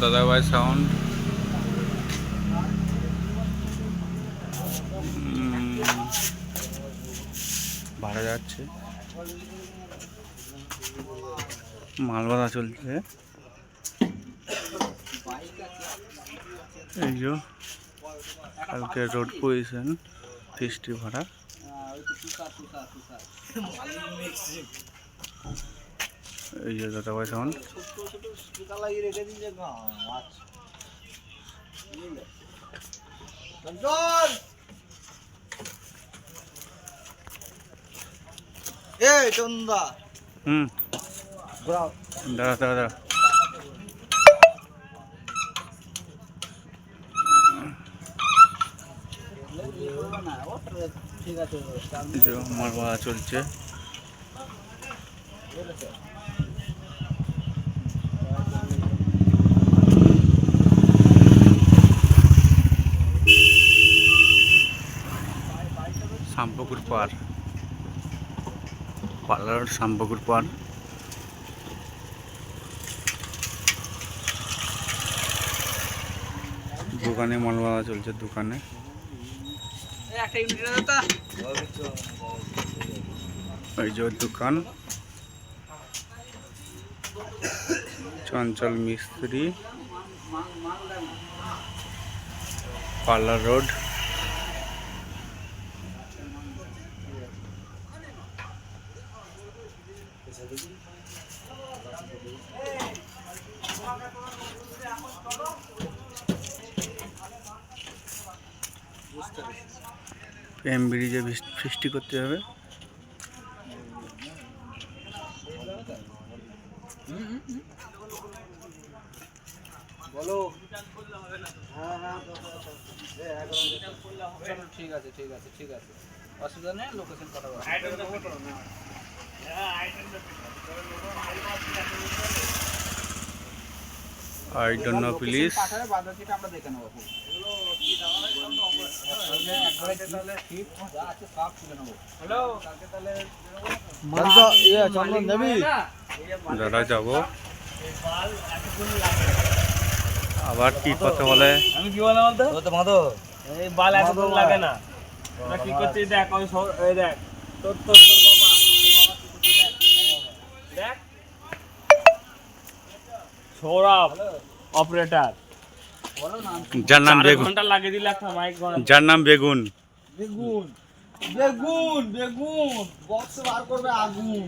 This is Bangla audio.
দাদাভাই সাউন্ড ভাড়া যাচ্ছে। মাল বাঁধা চলছে। এই যে কালকে রোড পজিশন ফিস্টি ভাড়া এই যে হুম। দাঁড়া দাঁড়া দাঁড়া যে মাল বাঁধা চলছে। শামপুকুর পার। পার্লার শামপুকুর পার। দোকানে মাল চলছে দোকানে। এই যে দোকান। চঞ্চল মিস্ত্রি পার্লার রোড। প্রেম ব্রিজে সৃষ্টি করতে হবে। বলো। হ্যাঁ হ্যাঁ চলো ঠিক আছে ঠিক আছে ঠিক আছে অসুবিধা নেই location I don't know please পাঠাবে বাদ বাকিটা আমরা দেখে নেব যা আছে সব তুলে নেব হ্যালো কালকে তাহলে ইয়ে চন্দন দেবী। দাদা যাব। আবার কি কথা বলে? আমি কি বললাম বলতো? তো মাধব। এই বাল এতক্ষণ লাগে না। ওরা কি করছে দেখ ওই এই দেখ তোর তোর তোর বাবা। দেখ। সৌরভ অপারেটর যার নাম বেগুন। ঘণ্টা লাগিয়ে দিলে একটা মাইক যার নাম বেগুন। বেগুন বেগুন বেগুন। বক্স বার করবে আগুন।